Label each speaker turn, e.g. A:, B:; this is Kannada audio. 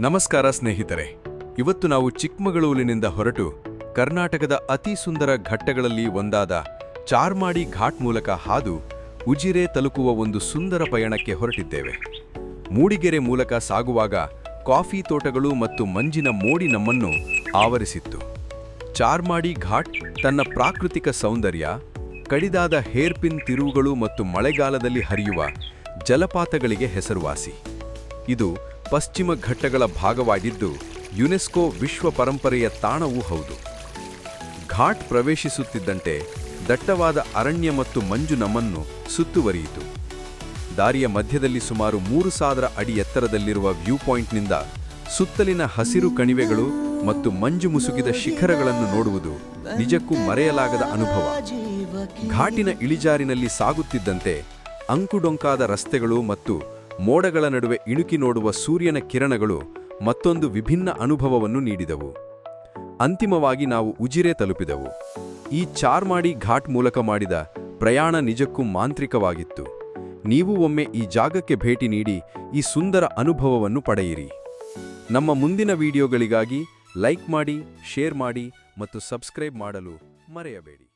A: ನಮಸ್ಕಾರ ಸ್ನೇಹಿತರೆ. ಇವತ್ತು ನಾವು ಚಿಕ್ಕಮಗಳೂರಿನಿಂದ ಹೊರಟು ಕರ್ನಾಟಕದ ಅತಿ ಸುಂದರ ಘಟ್ಟಗಳಲ್ಲಿ ಒಂದಾದ ಚಾರ್ಮಾಡಿ ಘಾಟ್ ಮೂಲಕ ಹಾದು ಉಜಿರೆ ತಲುಪುವ ಒಂದು ಸುಂದರ ಪಯಣಕ್ಕೆ ಹೊರಟಿದ್ದೇವೆ. ಮೂಡಿಗೆರೆ ಮೂಲಕ ಸಾಗುವಾಗ ಕಾಫಿ ತೋಟಗಳು ಮತ್ತು ಮಂಜಿನ ಮೋಡಿ ನಮ್ಮನ್ನು ಆವರಿಸಿತ್ತು. ಚಾರ್ಮಾಡಿ ಘಾಟ್ ತನ್ನ ಪ್ರಾಕೃತಿಕ ಸೌಂದರ್ಯ, ಕಡಿದಾದ ಹೇರ್ಪಿನ್ ತಿರುವುಗಳು ಮತ್ತು ಮಳೆಗಾಲದಲ್ಲಿ ಹರಿಯುವ ಜಲಪಾತಗಳಿಗೆ ಹೆಸರುವಾಸಿ. ಇದು ಪಶ್ಚಿಮ ಘಟ್ಟಗಳ ಭಾಗವಾಗಿದ್ದು ಯುನೆಸ್ಕೋ ವಿಶ್ವ ಪರಂಪರೆಯ ತಾಣವೂ ಹೌದು. ಘಾಟ್ ಪ್ರವೇಶಿಸುತ್ತಿದ್ದಂತೆ ದಟ್ಟವಾದ ಅರಣ್ಯ ಮತ್ತು ಮಂಜು ನಮ್ಮನ್ನು ಸುತ್ತುವರಿಯಿತು. ದಾರಿಯ ಮಧ್ಯದಲ್ಲಿ ಸುಮಾರು ಮೂರು ಸಾವಿರ ಅಡಿ ಎತ್ತರದಲ್ಲಿರುವ ವ್ಯೂ ಪಾಯಿಂಟ್ನಿಂದ ಸುತ್ತಲಿನ ಹಸಿರು ಕಣಿವೆಗಳು ಮತ್ತು ಮಂಜು ಮುಸುಕಿದ ಶಿಖರಗಳನ್ನು ನೋಡುವುದು ನಿಜಕ್ಕೂ ಮರೆಯಲಾಗದ ಅನುಭವ. ಘಾಟಿನ ಇಳಿಜಾರಿನಲ್ಲಿ ಸಾಗುತ್ತಿದ್ದಂತೆ ಅಂಕುಡೊಂಕಾದ ರಸ್ತೆಗಳು ಮತ್ತು ಮೋಡಗಳ ನಡುವೆ ಇಣುಕಿ ನೋಡುವ ಸೂರ್ಯನ ಕಿರಣಗಳು ಮತ್ತೊಂದು ವಿಭಿನ್ನ ಅನುಭವವನ್ನು ನೀಡಿದವು. ಅಂತಿಮವಾಗಿ ನಾವು ಉಜಿರೆ ತಲುಪಿದೆವು. ಈ ಚಾರ್ಮಾಡಿ ಘಾಟ್ ಮೂಲಕ ಮಾಡಿದ ಪ್ರಯಾಣ ನಿಜಕ್ಕೂ ಮಾಂತ್ರಿಕವಾಗಿತ್ತು. ನೀವು ಒಮ್ಮೆ ಈ ಜಾಗಕ್ಕೆ ಭೇಟಿ ನೀಡಿ ಈ ಸುಂದರ ಅನುಭವವನ್ನು ಪಡೆಯಿರಿ. ನಮ್ಮ ಮುಂದಿನ ವಿಡಿಯೋಗಳಿಗಾಗಿ ಲೈಕ್ ಮಾಡಿ, ಶೇರ್ ಮಾಡಿ ಮತ್ತು ಸಬ್ಸ್ಕ್ರೈಬ್ ಮಾಡಲು ಮರೆಯಬೇಡಿ.